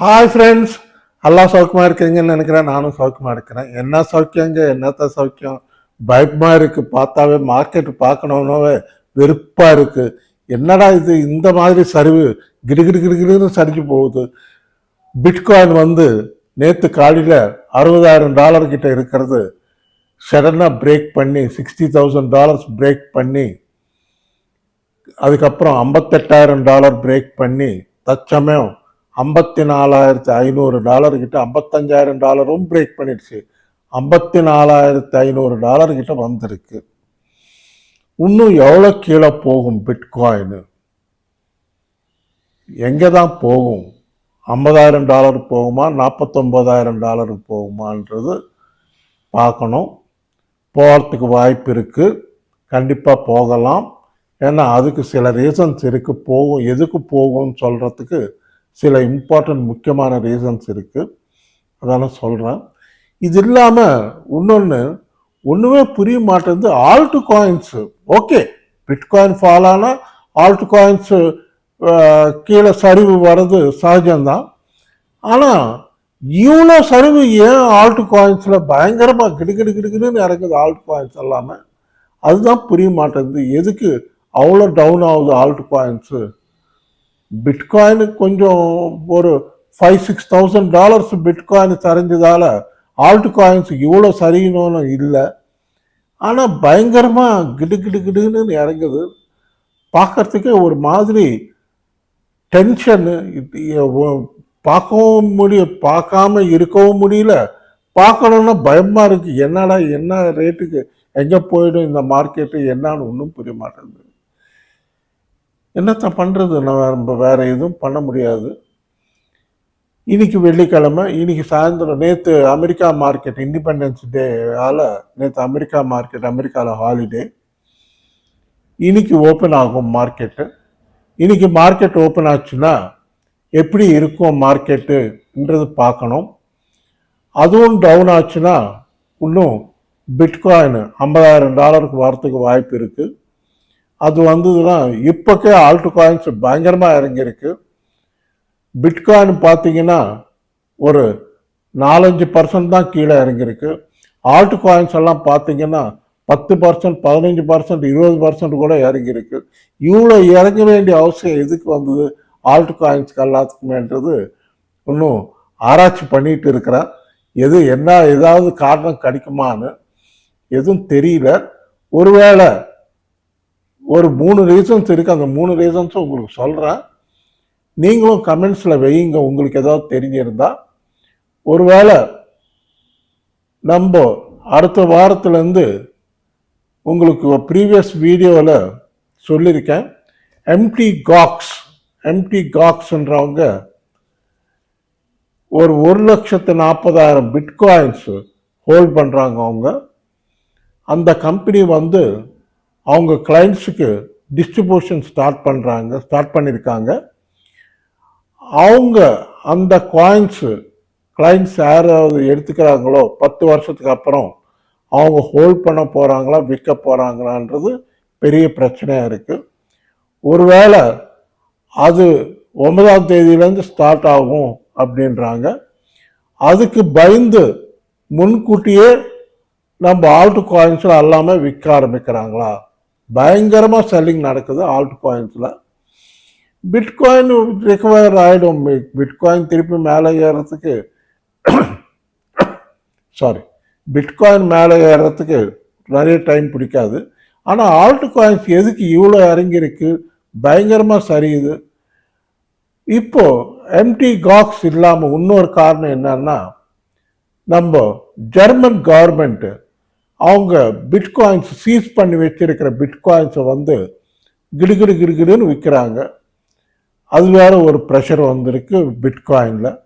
Hi friends எல்லாம் சௌக்கியமாக இருக்கிறீங்கன்னு நினைக்கிறேன். நானும் சௌக்கியமாக இருக்கிறேன். என்ன சௌக்கியங்க என்னத்த சௌக்கியம்? பயமாக இருக்குது பார்த்தாவே மார்க்கெட் பார்க்கணுன்னாவே வெறுப்பாக இருக்குது என்னடா இது? இந்த மாதிரி சரிவு. கிடுகிடு கிடுகிடுன்னு சரிஞ்சு போகுது. பிட்காயின் வந்து நேற்று காலையில் அறுபதாயிரம் டாலர் கிட்ட இருக்கிறது. சடனாக பிரேக் பண்ணி சிக்ஸ்டி தௌசண்ட் டாலர்ஸ் பிரேக் பண்ணி அதுக்கப்புறம் ஐம்பத்தெட்டாயிரம் டாலர் பிரேக் பண்ணி தற்சமயம் ஐம்பத்தி நாலாயிரத்தி ஐநூறு டாலர்கிட்ட ஐம்பத்தஞ்சாயிரம் டாலரும் பிரேக் பண்ணிடுச்சு. ஐம்பத்தி நாலாயிரத்தி ஐநூறு டாலர்கிட்ட வந்திருக்கு. இன்னும் எவ்வளோ கீழே போகும் பிட்காயின் எங்கே தான் போகும்? ஐம்பதாயிரம் டாலர் போகுமா? நாற்பத்தொம்போதாயிரம் டாலர் போகுமான்றது பார்க்கணும். போகிறதுக்கு வாய்ப்பு இருக்குது கண்டிப்பாக போகலாம். ஏன்னா அதுக்கு சில ரீசன்ஸ் இருக்குது போகும் எதுக்கு போகும்னு சொல்கிறதுக்கு சில இம்பார்ட்டன்ட் முக்கியமான ரீசன்ஸ் இருக்குது அதெல்லாம் சொல்கிறேன் இது இல்லாமல் இன்னொன்று ஒன்றுமே புரிய மாட்டேங்குது. Alt coins okay bitcoin fall ஆனால் ஆல்ட் காயின்ஸு கீழே சரிவு வர்றது சகஜம்தான். ஆனால் இவ்வளோ சரிவு ஏன் ஆல்ட் காயின்ஸில் பயங்கரமாக கிடுகிடு கிடுகிடுன்னு இறங்குது ஆல்ட் காயின்ஸ் எல்லாமே? அதுதான் புரிய மாட்டேங்குது. எதுக்கு அவ்வளோ டவுன் ஆகுது ஆல்ட் காயின்ஸு பிட்காயின் கொஞ்சம் ஒரு five six thousand dollars bitcoin சரிஞ்சதால் alt coins இவ்வளோ சரியணும்னு இல்லை. ஆனால் பயங்கரமாக கிடு கிடு கிடுன்னு இறங்குது. பார்க்கறதுக்கே ஒரு மாதிரி டென்ஷனு பார்க்கவும் முடிய பார்க்காம இருக்கவும் முடியல. பார்க்கணுன்னா பயமாக இருக்குது என்னடா என்ன ரேட்டுக்கு எங்கே போயிடும் இந்த மார்க்கெட்டு என்னன்னு ஒன்றும் புரிய மாட்டேங்குது. என்னத்தான் பண்ணுறது நம்ம வேறு எதுவும் பண்ண முடியாது. இன்னைக்கு வெள்ளிக்கிழமை இன்னைக்கு சாயந்தரம் நேற்று அமெரிக்கா மார்க்கெட் இண்டிபெண்டன்ஸ் ஆல் நேற்று அமெரிக்கா மார்க்கெட் அமெரிக்காவில் ஹாலிடே இன்னைக்கு ஓப்பன் ஆகும் மார்க்கெட்டு இன்னைக்கு மார்க்கெட் ஓப்பன் ஆச்சுன்னா எப்படி இருக்கும் மார்க்கெட்டுன்றது பார்க்கணும். அதுவும் டவுன் ஆச்சுன்னா இன்னும் பிட்காயின் ஐம்பதாயிரம் டாலருக்கு வரத்துக்கு வாய்ப்பு இருக்குது அது வந்ததுன்னா இப்போக்கே ஆல்ட் காயின்ஸ் பயங்கரமாக இறங்கியிருக்கு. பிட்காயின் பார்த்தீங்கன்னா ஒரு நாலஞ்சு பர்சன்ட் தான் கீழே இறங்கியிருக்கு. ஆல்ட் காயின்ஸ் எல்லாம் பார்த்தீங்கன்னா பத்து பர்சன்ட் பதினஞ்சு பர்சன்ட் இருபது பர்சன்ட் கூட இறங்கியிருக்கு. இவ்வளோ இறங்க வேண்டிய அவசியம் எதுக்கு வந்தது? ஆல்ட் காயின்ஸ்க்கு எல்லாத்துக்குமேன்றது இன்னும் ஆராய்ச்சி பண்ணிட்டு இருக்கிறேன். எது என்ன ஏதாவது காரணம் கிடைக்குமான்னு எதுவும் தெரியல. ஒருவேளை ஒரு மூணு ரீசன்ஸ் இருக்குது அந்த மூணு ரீசன்ஸும் உங்களுக்கு சொல்கிறேன் நீங்களும் கமெண்ட்ஸில் வையுங்க. உங்களுக்கு ஏதாவது தெரிஞ்சிருந்தா. ஒருவேளை நம்ம அடுத்த வாரத்துலேருந்து உங்களுக்கு ப்ரீவியஸ் வீடியோவில் சொல்லியிருக்கேன். எம்டி காக்ஸ் எம்டி காக்ஸ்ன்றவங்க ஒரு ஒரு லட்சத்து நாற்பதாயிரம் பிட்காயின்ஸு ஹோல்ட் பண்ணுறாங்க அவங்க. அந்த கம்பெனி வந்து அவங்க கிளைண்ட்ஸுக்கு டிஸ்ட்ரிபியூஷன் ஸ்டார்ட் பண்ணுறாங்க ஸ்டார்ட் பண்ணியிருக்காங்க அவங்க அந்த காயின்ஸு கிளைண்ட்ஸ் யாராவது எடுத்துக்கிறாங்களோ பத்து வருஷத்துக்கு அப்புறம் அவங்க ஹோல்ட் பண்ண போகிறாங்களா விற்க போகிறாங்களான்றது பெரிய பிரச்சனையாக இருக்குது ஒருவேளை அது ஒன்பதாம் தேதியிலேருந்து ஸ்டார்ட் ஆகும் அப்படின்றாங்க. அதுக்கு பயந்து முன்கூட்டியே நம்ம ஆல்ட் காயின்ஸில் எல்லாமே விற்க ஆரம்பிக்கிறாங்களா? பயங்கரமாக செல்லிங் நடக்குது ஆல்ட் காயின்ஸில் பிட்காயின் ரிகவர் ஆகிடும் பிட்காயின் திருப்பி மேலே ஏறுறதுக்கு சாரி பிட்காயின் மேலே ஏறுறதுக்கு நிறைய டைம் பிடிக்காது. ஆனால் ஆல்ட் காயின்ஸ் எதுக்கு இவ்வளோ இறங்கியிருக்கு? பயங்கரமாக சரியுது. இப்போது எம்டி காக்ஸ் இல்லாமல் இன்னொரு காரணம் என்னன்னா நம்ம ஜெர்மன் கவர்மெண்ட்டு அவங்க பிட்காயின்ஸ் சீஸ் பண்ணி வச்சிருக்கிற பிட்காயின்ஸை வந்து கிடுகிடு கிடுகிடுன்னு விற்கிறாங்க அது வேற ஒரு ப்ரெஷர் வந்திருக்கு பிட்காயினில்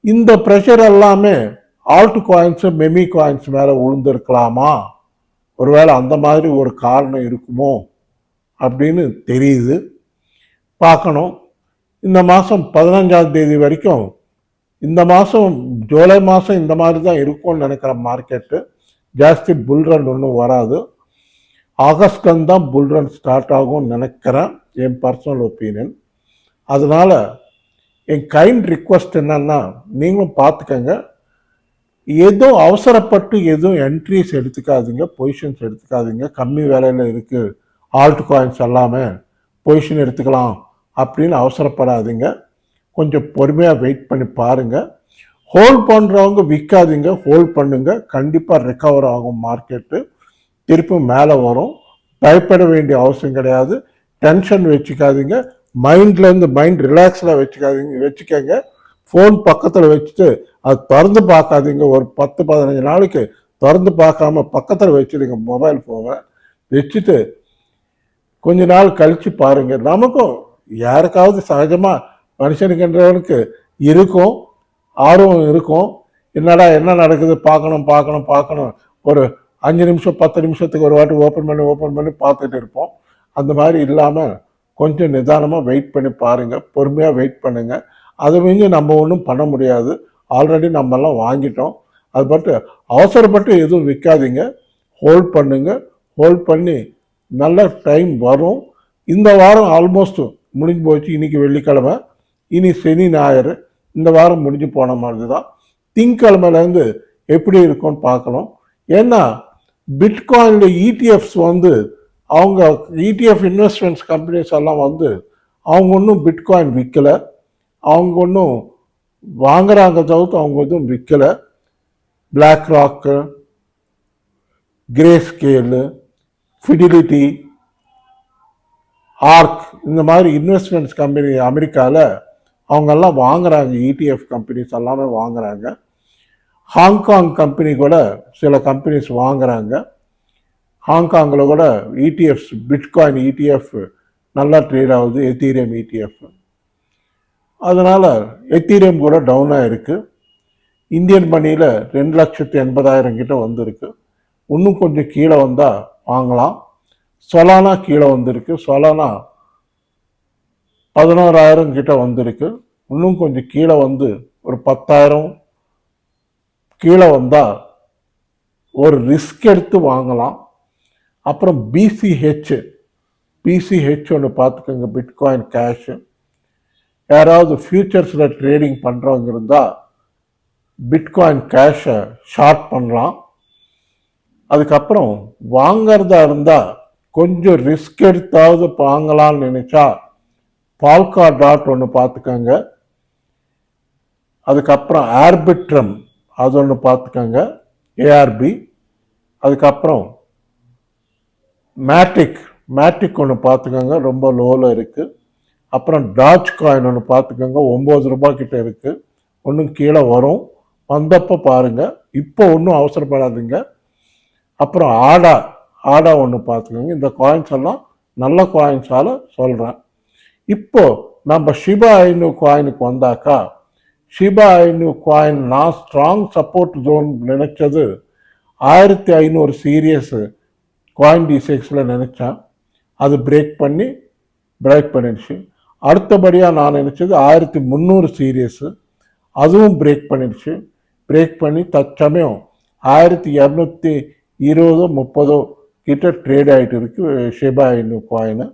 இந்த ப்ரெஷர் எல்லாமே ஆல்ட் காயின்ஸு மெமி காயின்ஸ் மேலே விழுந்திருக்கலாமா ஒருவேளை அந்த மாதிரி ஒரு காரணம் இருக்குமோ? அப்படின்னு தெரியுது. பார்க்கணும். இந்த மாதம் பதினஞ்சாம் தேதி வரைக்கும் இந்த மாதம் ஜூலை மாதம் இந்த மாதிரி தான் இருக்கும்னு நினைக்கிற மார்க்கெட்டு ஜாஸ்தி புல் ரன் ஒன்றும் வராது. ஆகஸ்ட்லேருந்து தான் புல் ரன் ஸ்டார்ட் ஆகும்னு நினைக்கிறேன் என் பர்சனல் ஒப்பீனியன் அதனால் என் கைண்ட் ரிக்வஸ்ட் என்னன்னா நீங்களும் பார்த்துக்கங்க. எதுவும் அவசரப்பட்டு எதுவும் என்ட்ரிஸ் எடுத்துக்காதீங்க பொசிஷன்ஸ் எடுத்துக்காதீங்க. கம்மி விலையில் இருக்குது ஆல்ட் காயின்ஸ் எல்லாமே பொசிஷன் எடுத்துக்கலாம் அப்படின்னு அவசரப்படாதீங்க. கொஞ்சம் பொறுமையாக வெயிட் பண்ணி பாருங்கள் ஹோல்ட் பண்ணுறவங்க விற்காதீங்க ஹோல்ட் பண்ணுங்க. கண்டிப்பாக ரெக்கவர் ஆகும் மார்க்கெட்டு திருப்பி மேலே வரும். பயப்பட வேண்டிய அவசியம் கிடையாது. டென்ஷன் வச்சுக்காதீங்க. மைண்ட்லேருந்து மைண்ட் ரிலாக்ஸில் வச்சுக்காதீங்க. வச்சுக்கோங்க. ஃபோன் பக்கத்தில் வச்சுட்டு அது திறந்து பார்க்காதீங்க. ஒரு பத்து பதினஞ்சு நாளைக்கு திறந்து பார்க்காம பக்கத்தில் வச்சுடுங்க. மொபைல் ஃபோனை வச்சுட்டு கொஞ்ச நாள் கழித்து பாருங்க. நமக்கும் யாருக்காவது சகஜமாக மனுஷனுக்குன்றவனுக்கு இருக்கும். ஆர்வம் இருக்கும். என்னடா என்ன நடக்குது? பார்க்கணும் பார்க்கணும் பார்க்கணும். ஒரு அஞ்சு நிமிஷம் பத்து நிமிஷத்துக்கு ஒரு வாட்டி ஓப்பன் பண்ணி ஓப்பன் பண்ணி பார்த்துட்டு இருப்போம். அந்த மாதிரி இல்லாமல் கொஞ்சம் நிதானமாக வெயிட் பண்ணி பாருங்கள் பொறுமையாக வெயிட் பண்ணுங்கள் அதை மிஞ்சி நம்ம ஒன்றும் பண்ண முடியாது. ஆல்ரெடி நம்மெல்லாம் வாங்கிட்டோம். அது பட்டு அவசரப்பட்டு எதுவும் விற்காதீங்க ஹோல்ட் பண்ணுங்கள் ஹோல்ட் பண்ணி நல்ல டைம் வரும். இந்த வாரம் ஆல்மோஸ்ட் முடிஞ்சு போச்சு. இன்னைக்கு வெள்ளிக்கிழமை. இனி சனி ஞாயிறு. இந்த வாரம் முடிஞ்சு போன மாதிரி தான் திங்கக்கிழமையிலேருந்து எப்படி இருக்கும்னு பார்க்கணும் ஏன்னா பிட்காயினில் இடிஎஃப்ஸ் வந்து அவங்க இடிஎஃப் இன்வெஸ்ட்மெண்ட்ஸ் கம்பெனிஸ் எல்லாம் வந்து அவங்க ஒன்றும் பிட்காயின் விற்கலை அவங்க ஒன்றும் வாங்குறாங்க தவிர்த்து அவங்க எதுவும் விற்கலை black rock grey scale fidelity Ark இந்த மாதிரி இன்வெஸ்ட்மெண்ட்ஸ் கம்பெனி அமெரிக்காவில் அவங்கெல்லாம் வாங்குறாங்க இடிஎஃப் கம்பெனிஸ் எல்லாமே வாங்குறாங்க. ஹாங்காங் கம்பெனி கூட சில கம்பெனிஸ் வாங்குறாங்க. ஹாங்காங்கில் கூட இடிஎஃப்ஸ் பிட்காயின் இடிஎஃப் நல்லா ட்ரேட் ஆகுது எத்தீரியம் இடிஎஃப் அதனால் எத்தீரியம் கூட டவுனாக இருக்குது இந்தியன் மணியில் ரெண்டு லட்சத்து எண்பதாயிரம் கிட்ட வந்திருக்கு. இன்னும் கொஞ்சம் கீழே வந்தால் வாங்கலாம். சொலானா கீழே வந்திருக்கு. சொலானா பதினோராயிரம் கிட்ட வந்திருக்கு. இன்னும் கொஞ்சம் கீழே வந்து ஒரு பத்தாயிரம் கீழே வந்தால் ஒரு ரிஸ்க் எடுத்து வாங்கலாம். அப்புறம் பிசிஹெச் பிசிஹெச் ஒன்று பார்த்துக்கோங்க பிட்காயின் கேஷு யாராவது ஃபியூச்சர்ஸில் ட்ரேடிங் பண்ணுறவங்க இருந்தால் பிட்காயின் கேஷை ஷார்ட் பண்ணலாம். அதுக்கப்புறம் வாங்கிறதா இருந்தால் கொஞ்சம் ரிஸ்க் எடுத்தாவது வாங்கலாம்னு நினச்சா பால்கா டாட் ஒன்று பார்த்துக்கோங்க. அதுக்கப்புறம் ஆர்பிட்ரம் அது ஒன்று பார்த்துக்கோங்க. ஏஆர்பி அதுக்கப்புறம் மேட்ரிக் மேட்ரிக் ஒன்று பார்த்துக்கோங்க. ரொம்ப லோவில் இருக்குது அப்புறம் டாச் காயின் ஒன்று பார்த்துக்கோங்க. ஒம்பது ரூபாய்கிட்ட இருக்குது ஒன்றும் கீழே வரும். வந்தப்போ பாருங்கள் இப்போ ஒன்றும் அவசரப்படாதீங்க. அப்புறம் ஆடா ஆடா ஒன்று பார்த்துக்கோங்க. இந்த காயின்ஸ் எல்லாம் நல்ல காயின்ஸால் சொல்கிறேன் இப்போ நம்ம ஷிபா ஐநூ காயினுக்கு வந்தாக்கா ஷிபா ஐநூ காயின் நான் ஸ்ட்ராங் சப்போர்ட் ஜோன் நினைச்சது ஆயிரத்தி ஐநூறு சீரியஸ் காயின் டி சிக்ஸில் நினச்சேன். அது பிரேக் பண்ணி பிரேக் பண்ணிடுச்சு. அடுத்தபடியாக நான் நினச்சது ஆயிரத்தி முந்நூறு சீரியஸு அதுவும் பிரேக் பண்ணிடுச்சு. பிரேக் பண்ணி தற்சமயம் ஆயிரத்தி இரநூத்தி இருபதோ முப்பதோ கிட்ட ட்ரேட் ஆகிட்டு இருக்குது ஷிபா ஐநூ காயினு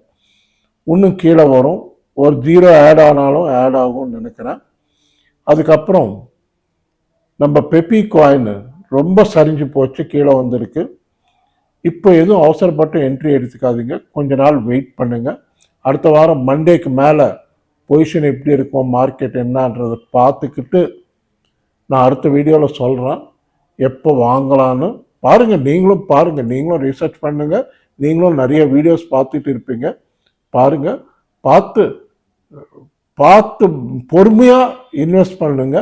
இன்னும் கீழே வரும். ஒரு ஜீரோ ஆட் ஆனாலும் ஆட் ஆகும்னு நினைக்கிறேன். அதுக்கப்புறம் நம்ம பெப்பி காயின் ரொம்ப சரிஞ்சு போச்சு கீழே வந்திருக்கு. இப்போ எதுவும் அவசரப்பட்டு என்ட்ரி எடுத்துக்காதீங்க. கொஞ்ச நாள் வெயிட் பண்ணுங்கள் அடுத்த வாரம் மண்டேக்கு மேலே பொசிஷன் எப்படி இருக்கும் மார்க்கெட் என்னன்றதை பார்த்துக்கிட்டு நான் அடுத்த வீடியோவில் சொல்கிறேன் எப்போ வாங்கலான்னு பாருங்கள் நீங்களும் பாருங்கள் நீங்களும் ரிசர்ச் பண்ணுங்கள் நீங்களும் நிறைய வீடியோஸ் பார்த்துட்டு இருப்பீங்க. பாருங்கள் பார்த்து பார்த்து பொறுமையாக இன்வெஸ்ட் பண்ணுங்க.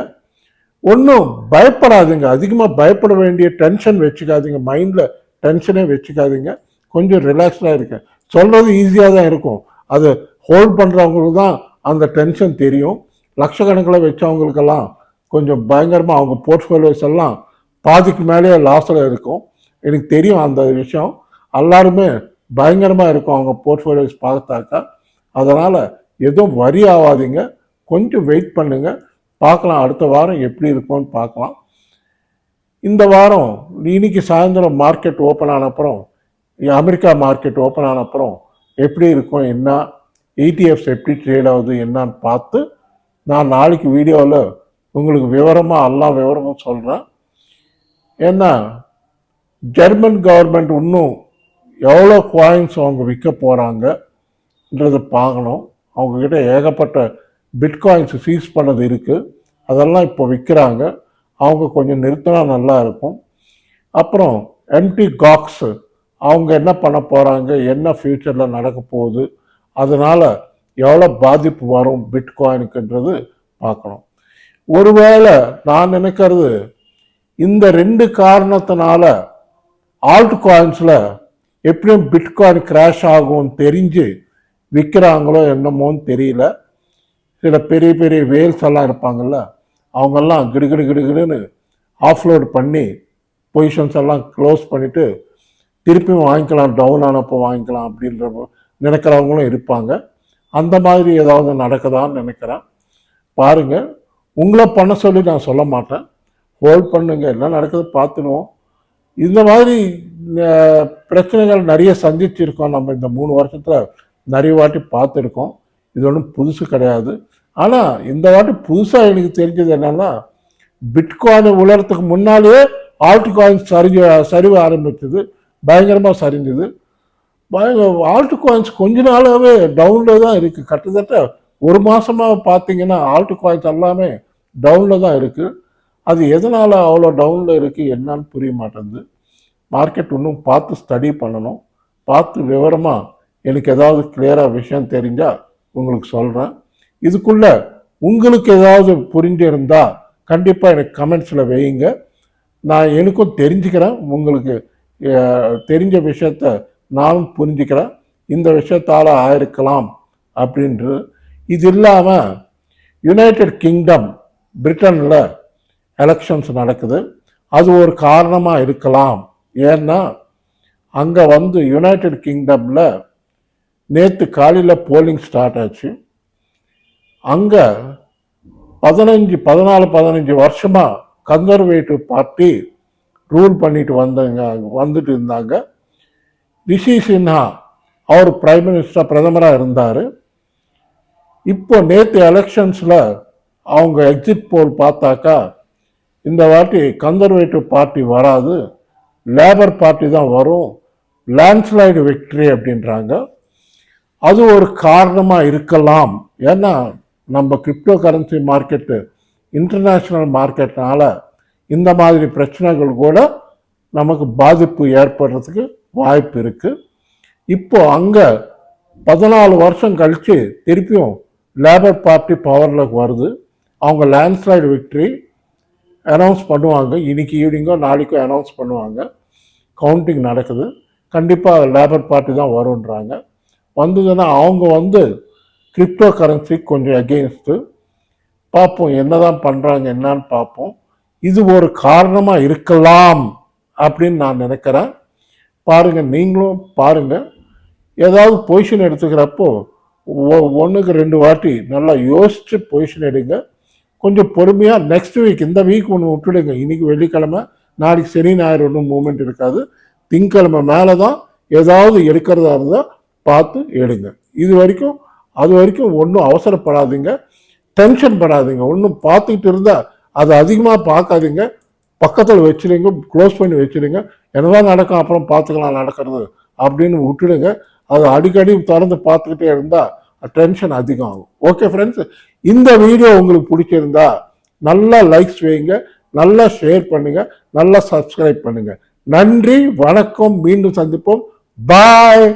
ஒன்றும் பயப்படாதீங்க. அதிகமாக பயப்பட வேண்டிய டென்ஷன் வச்சுக்காதீங்க. மைண்டில் டென்ஷனே வச்சுக்காதீங்க. கொஞ்சம் ரிலாக்ஸ்டாக இருக்க சொல்கிறது ஈஸியாக தான் இருக்கும். அது ஹோல்ட் பண்ணுறவங்களுக்கு தான் அந்த டென்ஷன் தெரியும். லட்சக்கணக்கில் வச்சவங்களுக்கெல்லாம் கொஞ்சம் பயங்கரமாக அவங்க போர்ட்ஃபோலியோஸ் எல்லாம் பாதிக்கு மேலேயே லாஸில் இருக்கும். எனக்கு தெரியும் அந்த விஷயம். எல்லாருமே பயங்கரமாக இருக்கும் அவங்க போர்ட்ஃபோலியோஸ் பார்த்தாக்கா. அதனால் எதுவும் வரி ஆகாதீங்க. கொஞ்சம் வெயிட் பண்ணுங்க. பார்க்கலாம். அடுத்த வாரம் எப்படி இருக்கும்னு பார்க்கலாம். இந்த வாரம் இன்னைக்கு சாயந்தரம் மார்க்கெட் ஓப்பன் ஆன அப்புறம் அமெரிக்கா மார்க்கெட் ஓப்பன் ஆன அப்புறம் எப்படி இருக்கும் என்ன இடிஎஃப்ஸ் எப்படி ட்ரேட் ஆகுது என்னன்னு பார்த்து நான் நாளைக்கு வீடியோவில் உங்களுக்கு விவரமாக எல்லாம் விவரமும் சொல்கிறேன் ஏன்னா ஜெர்மன் கவர்மெண்ட் இன்னும் எவ்வளோ காயின்ஸ் அவங்க விற்க போகிறாங்கன்றதை பார்க்கணும். அவங்கக்கிட்ட ஏகப்பட்ட பிட்காயின்ஸ் சீஸ் பண்ணது இருக்குது அதெல்லாம் இப்போ விற்கிறாங்க. அவங்க கொஞ்சம் நிறுத்தினா நல்லா இருக்கும். அப்புறம் எம்டி காக்ஸு அவங்க என்ன பண்ண போகிறாங்க என்ன ஃப்யூச்சரில் நடக்க போகுது? அதனால் எவ்வளோ பாதிப்பு வரும் பிட்காயினுக்குன்றது பார்க்கணும். ஒருவேளை நான் நினைக்கிறது இந்த ரெண்டு காரணத்தினால ஆல்ட் காயின்ஸில் எப்படியும் பிட்காயின் கிராஷ் ஆகும்னு தெரிஞ்சு விற்கிறாங்களோ என்னமோன்னு தெரியல. சில பெரிய பெரிய வேல்ஸ் எல்லாம் இருப்பாங்கல்ல அவங்கெல்லாம் கிடுகிடு கிடுகிடுன்னு ஆஃப்லோட் பண்ணி பொசிஷன்ஸ் எல்லாம் க்ளோஸ் பண்ணிவிட்டு திருப்பியும் வாங்கிக்கலாம் டவுன் ஆனப்போ வாங்கிக்கலாம் அப்படின்ற நினைக்கிறவங்களும் இருப்பாங்க. அந்த மாதிரி ஏதாவது நடக்குதான்னு நினைக்கிறேன். பாருங்கள் உங்களை பண்ண சொல்லி நான் சொல்ல மாட்டேன். ஹோல்ட் பண்ணுங்க என்ன நடக்குது பார்த்துடுவோம். இந்த மாதிரி பிரச்சனைகள் நிறைய சந்திச்சிருக்கோம். நம்ம இந்த மூணு வருஷத்தில் நிறைய வாட்டி பார்த்துருக்கோம். இது ஒன்றும் புதுசு கிடையாது. ஆனால் இந்த வாட்டி புதுசாக எனக்கு தெரிஞ்சது என்னென்னா பிட்காயின் உலரத்துக்கு முன்னாலேயே ஆல்ட் காயின் சரிஞ்சு சரிவு ஆரம்பிச்சது. பயங்கரமாக சரிஞ்சுது. பயங்கர ஆல்ட் காயின்ஸ் கொஞ்ச நாளாகவே டவுனில் தான் இருக்குது கிட்டத்தட்ட ஒரு மாதமாக பார்த்தீங்கன்னா ஆல்ட் காயின்ஸ் எல்லாமே டவுனில் தான் இருக்குது அது எதனால் அவ்வளோ டவுனில் இருக்குது என்னன்னு புரிய மாட்டேங்குது. மார்க்கெட் இன்னும் பார்த்து ஸ்டடி பண்ணணும். பார்த்து விவரமாக எனக்கு ஏதாவது கிளியராக விஷயம் தெரிஞ்சால் உங்களுக்கு சொல்கிறேன் இதுக்குள்ளே உங்களுக்கு ஏதாவது புரிஞ்சிருந்தா கண்டிப்பாக எனக்கு கமெண்ட்ஸில் வையுங்க. நான் எனக்கும் தெரிஞ்சுக்கிறேன். உங்களுக்கு தெரிஞ்ச விஷயத்த நானும் புரிஞ்சுக்கிறேன். இந்த விஷயத்தால் ஆயிருக்கலாம் அப்படின்றது இது இல்லாமல் யுனைடெட் கிங்டம் பிரிட்டனில் எலெக்ஷன்ஸ் நடக்குது. அது ஒரு காரணமாக இருக்கலாம். ஏன்னா அங்கே வந்து யுனைடெட் கிங்டமில் நேற்று காலையில் போலிங் ஸ்டார்ட் ஆச்சு. அங்கே பதினஞ்சு பதினாலு பதினஞ்சு வருஷமாக கன்சர்வேட்டிவ் பார்ட்டி ரூல் பண்ணிட்டு வந்தாங்க வந்துட்டு இருந்தாங்க. ரிஷி சின்ஹா அவர் பிரைம் மினிஸ்டர் பிரதமராக இருந்தார். இப்போ நேற்று எலெக்ஷன்ஸில் அவங்க எக்ஸிட் போல் பார்த்தாக்கா இந்த வாட்டி கன்சர்வேட்டிவ் பார்ட்டி வராது. லேபர் பார்ட்டி தான் வரும். லேண்ட்ஸ்லைடு விக்டரி அப்படின்றாங்க. அது ஒரு காரணமாக இருக்கலாம். ஏன்னா நம்ம கிரிப்டோ கரன்சி மார்க்கெட்டு இன்டர்நேஷ்னல் மார்க்கெட்னால இந்த மாதிரி பிரச்சனைகள் கூட நமக்கு பாதிப்பு ஏற்படுறதுக்கு வாய்ப்பு இருக்குது இப்போ அங்கே பதினாலு வருஷம் கழித்து திருப்பியும் லேபர் பார்ட்டி பவரில் வருது. அவங்க லேண்ட்ஸ்லைடு விக்டரி அனௌன்ஸ் பண்ணுவாங்க. இன்றைக்கி ஈவினிங்கோ நாளைக்கோ அனௌன்ஸ் பண்ணுவாங்க. கவுண்டிங் நடக்குது. கண்டிப்பாக லேபர் பார்ட்டி தான் வருன்றாங்க வந்ததுன்னா அவங்க வந்து கிரிப்டோ கரன்சி கொஞ்சம் அகெயின்ஸ்ட்டு பார்ப்போம் என்ன தான் பண்ணுறாங்க என்னான்னு பார்ப்போம். இது ஒரு காரணமாக இருக்கலாம் அப்படின்னு நான் நினைக்கிறேன். பாருங்கள் நீங்களும் பாருங்கள் ஏதாவது பொசிஷன் எடுத்துக்கிறப்போ ஒன்றுக்கு ரெண்டு வாட்டி நல்லா யோசித்து பொசிஷன் எடுங்க. கொஞ்சம் பொறுமையாக நெக்ஸ்ட் வீக் இந்த வீக் ஒன்று விட்டுடுங்க. இன்னைக்கு வெள்ளிக்கிழமை நாளைக்கு சனி ஞாயிறு ஒன்றும் மூமெண்ட் இருக்காது. திங்கக்கிழமை மேலே தான் ஏதாவது எடுக்கிறதா இருந்தால் பார்த்து எடுங்க. இது வரைக்கும் அது வரைக்கும் ஒன்றும் அவசரப்படாதீங்க. டென்ஷன் படாதீங்க. ஒன்றும் பார்த்துக்கிட்டு இருந்தால் அது அதிகமாக பார்க்காதீங்க. பக்கத்தில் வச்சிடுங்க க்ளோஸ் பண்ணி வச்சிடுங்க என்னதான் நடக்கும் அப்புறம் பார்த்துக்கலாம் நடக்கிறது அப்படின்னு விட்டுடுங்க. அது அடிக்கடி திறந்து பார்த்துக்கிட்டே இருந்தால் டென்ஷன் அதிகம் ஆகும் ஓகே ஃப்ரெண்ட்ஸ் இந்த வீடியோ உங்களுக்கு பிடிச்சிருந்தா நல்லா லைக்ஸ் வைங்க. நல்லா ஷேர் பண்ணுங்கள் நல்லா சப்ஸ்கிரைப் பண்ணுங்கள் நன்றி வணக்கம் மீண்டும் சந்திப்போம். பாய்